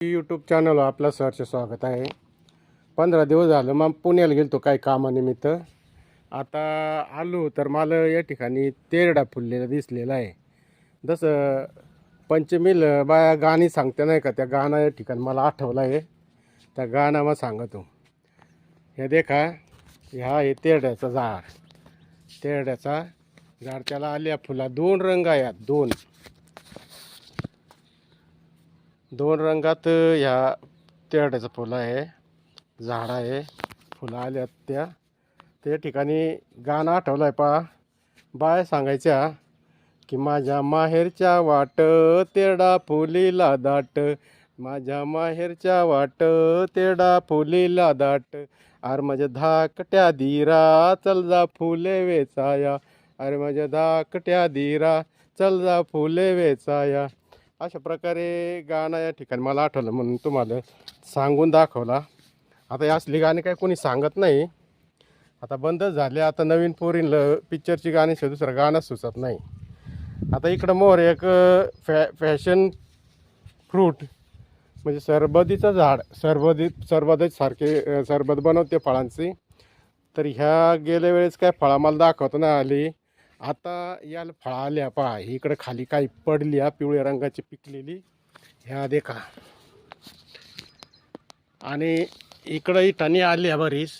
YouTube channel आपलं सरचे स्वागत आहे. पंधरा दिवस झालं मग पुण्याला गेलो काही कामानिमित्त. आता आलो तर मला या ठिकाणी तेरडा फुललेला दिसलेला आहे. जसं पंचमील बाया गाणी सांगते नाही का त्या गाणं या ठिकाणी मला आठवलं आहे. त्या गाणं मग सांगतो. हे देखा ह्या आहे तेरड्याचं झाड. तेरड्याचा झाड त्याला आल्या फुला दोन रंग आहेत दोन. दोन रंगात ह्या तेरड्याचं फुलं आहे झाड आहे फुलं आल्यात त्या. त्या ठिकाणी गाणं आठवलं आहे पा बाय सांगायच्या की माझ्या माहेरच्या वाट तेरडा फुलीला दाट. माझ्या माहेरच्या वाट तेरडा फुलीला दाट. अरे माझ्या धाकट्या धीरा चल जा फुले वेचाया. अरे माझ्या धाकट्या धीरा चल जा फुले वेचाया. अशा प्रकारे गाणं या ठिकाणी मला आठवलं म्हणून तुम्हाला सांगून दाखवला. आता या असली गाणी काही कोणी सांगत नाही. आता बंदच झाले आता नवीन पोरींला पिक्चरची गाणी शिवाय दुसरं गाणं सुचत नाही. आता इकडं मोर एक फॅ फॅशन फ्रूट म्हणजे सरबतीचं झाड सरबदी सरबत सारखे सरबत बनवते फळांची. तर ह्या गेल्या वेळेस काय फळा मला दाखवत नाही आली. आता याला फळा आल्या पहा इकडं खाली काही पडली हा पिवळ्या रंगाची पिकलेली. ह्या देखा. आणि इकडं इटाणी आल्या बरीच.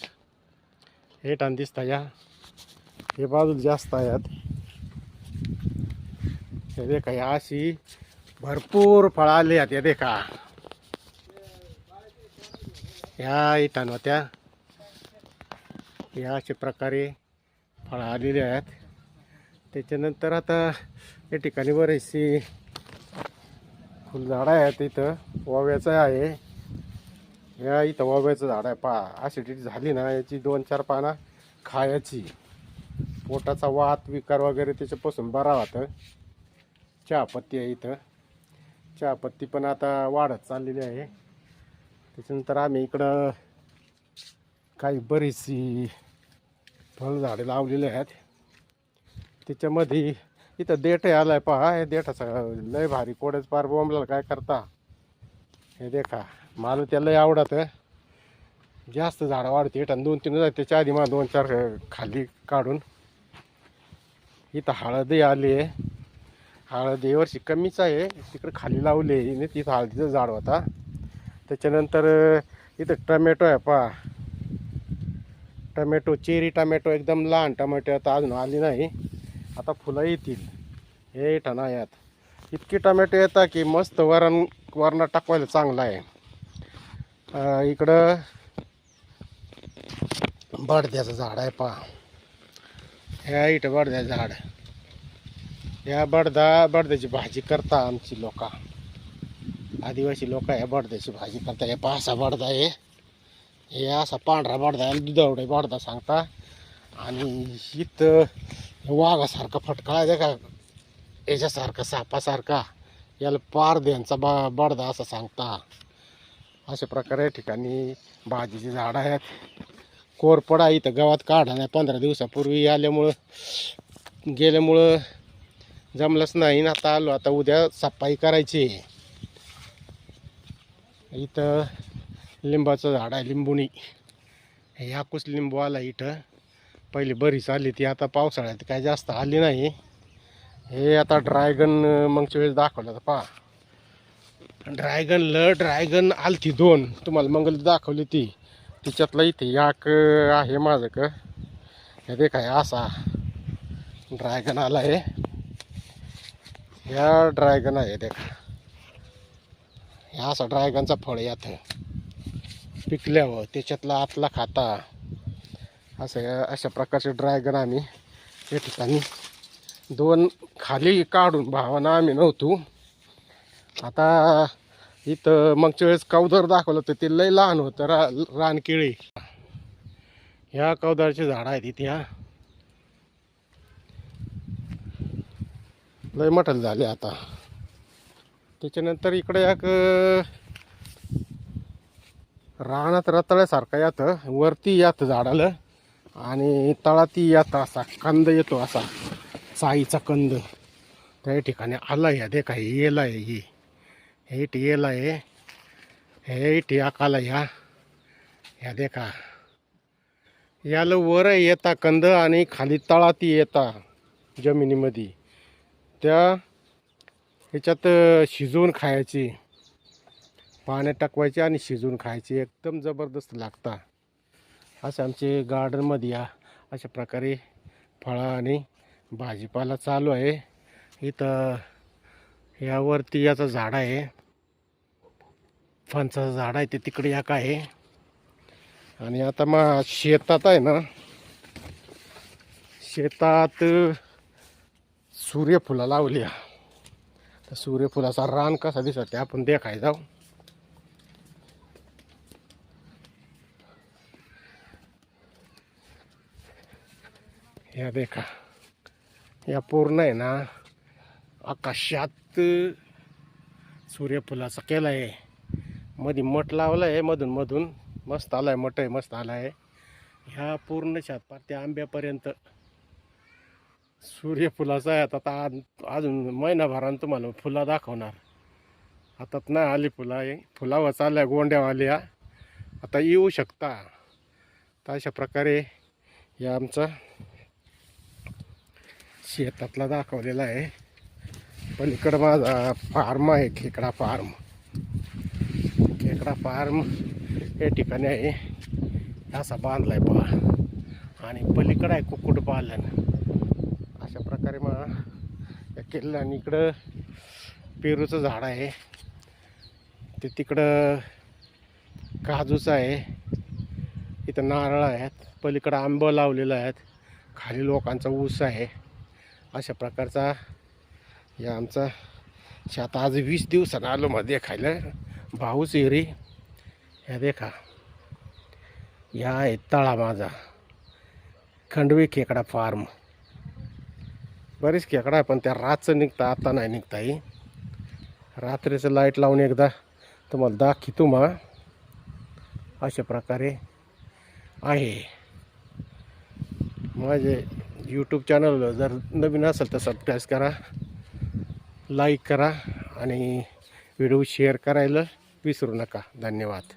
हे टाण दिसता या. हे बाजूला जास्त आहेत. हे देखा या अशी भरपूर फळं आली आहेत या देखा. ह्या इटाण होत्या. या अशा प्रकारे फळं आलेली आहेत. त्याच्यानंतर आता या ठिकाणी बरीचशी फुलझाडं आहेत इथं. वाव्याचं आहे. या इथं ओव्याचं झाड आहे. पहा ॲसिडिटी झाली ना याची दोन चार पानं खायची. पोटाचा वात विकार वगैरे त्याच्यापासून बरा होतं. चहापत्ती आहे इथं. चहापत्ती पण आता वाढत चाललेली आहे. त्याच्यानंतर आम्ही इकडं काही बरीचशी फळझाडे लावलेली आहेत. त्याच्यामध्ये इथं देठ आलाय पहा हे देठाचा लय भारी कोडच पार बोंबला काय करता? हे देखा मला त्याला लय आवडत जास्त झाडं वाढते आणि दोन तीन त्याच्या आधी मला दोन चार खाली काढून. इथं हळदी आली आहे. हळद वर्षी कमीच आहे. तिकडे खाली लावली आहे तिथं हळदीचं झाड होता. त्याच्यानंतर इथं टमॅटो आहे पहा. टमॅटो चेरी टमॅटो एकदम लहान टमॅटो आता अजून आली नाही. आता फुलं येतील. हे ठणा यात इतकी टमॅटो येतात की मस्त वरण वरणं टाकवायला चांगलं आहे. इकडं बडद्याचं झाड आहे पहा. ह्या इथं बडद्याचं झाड. या बडदा बडद्याची भाजी करता आमची लोक. आदिवासी लोक या बडद्याची भाजी करता. हे पासा बडदा आहे. हे असा पांढरा बडदा आहे दुधावडे बडदा सांगता. आणि इथं वाघासारखा फटका आहे का याच्यासारखा सापासारखा. याला पार द्यांचा बा बडदा असं सांगता अशा प्रकारे या ठिकाणी भाजीची झाडं आहेत. कोरपडा इथं गावात काढा नाही पंधरा दिवसापूर्वी आल्यामुळं गेल्यामुळं जमलंच नाही ना. आता आलो आता उद्या सफाई करायची. इथं लिंबाचं झाड आहे लिंबुणी हे हापूस लिंबू आला इथं. पहिली बरीच आली ती आता पावसाळ्यात काय जास्त आली नाही. हे आता ड्रॅगन मगच्या वेळेस दाखवलं तर पहा. ड्रॅगनला ड्रॅगन आलती दोन. तुम्हाला मंगल दाखवली ती. तिच्यातला इथे याक आहे माझं क. हे ते काय असा ड्रॅगन आला आहे ह्या ड्रॅगन आहे देखा. ह्या असा ड्रॅगनचा फळ यात पिकल्यावर त्याच्यातला आतला खाता. असं अशा प्रकारचे ड्रॅगन आम्ही या ठिकाणी दोन खाली काढून भावानं आम्ही नव्हतो. आता इथं मागच्या वेळेस कवदर दाखवलं तर ते लय लहान होतं रा रानकेळी ह्या कौदारची झाडं आहेत इथे ह्या लय मटल झाले आता. त्याच्यानंतर इकडे एक रानात रताळ्यासारखं यात वरती यात झाडाला. आणि तळाती येता असा कंद येतो असा साईचा कंद. त्या ठिकाणी आला या दे काही येला आहे ही हेट येला आहे या काला ह्या ह्या देखा. याला वर येता कंद आणि खाली तळाती येता जमिनीमध्ये त्या ह्याच्यात शिजवून खायची. पाण्यात टाकवायची आणि शिजवून खायची. एकदम जबरदस्त लागता. असे आमचे गार्डनमध्ये या. अशा प्रकारे फळं आणि भाजीपाला चालू आहे. इथं यावरती याचं झाड आहे. फणसाचं झाड आहे ते तिकडे एक आहे. आणि आता मग शेतात आहे ना. शेतात सूर्यफुला लावली तर सूर्यफुलाचा रान कसा दिसत ते आपण देखाय जाऊ. या देखा या पूर्ण आहे ना आकाशात सूर्यफुलाचा केला आहे. मध्ये मठ लावलं आहे मधून मधून. मस्त आलाय मठ आहे मस्त आला आहे. ह्या पूर्ण शातपार त्या आंब्यापर्यंत. सूर्यफुलाचा आहे आता आता आज- अजून महिनाभरानं तुम्हाला फुला दाखवणार. आता नाही आली फुला आहे फुलावर चालल्या गोंड्यावाल्या आता येऊ शकता. तर अशा प्रकारे या आमचा शेतातला दाखवलेला आहे. पलीकडं माझा फार्म आहे खेकडा फार्म. खेकडा फार्म या ठिकाणी आहे. असा बांधलाय पहा. आणि पलीकडं आहे कुक्कुट पालन. अशा प्रकारे मग या किल्ला आणि इकडं पेरूचं झाड आहे. ते तिकडं काजूचं आहे. इथं नारळ आहेत. पलीकडं आंबं लावलेलं आहेत. खाली लोकांचा ऊस आहे. अशा प्रकारचा या आमचा शेत आज वीस दिवसानं आलो मध्ये खायला भाऊच एरी ह्या देखा. ह्या आहे तळा माझा. खंडवी खेकडा फार्म. बरेच खेकडा आहे पण त्या रातचं निघता आता नाही निघता ही. रात्रीचं लाइट लावून एकदा तुम्हाला दाखितो मा अशा प्रकारे आहे. माझे यूट्यूब चॅनल जर नवीन असेल तर सबस्क्राईब करा लाईक करा आणि व्हिडिओ शेअर करायला विसरू नका. धन्यवाद.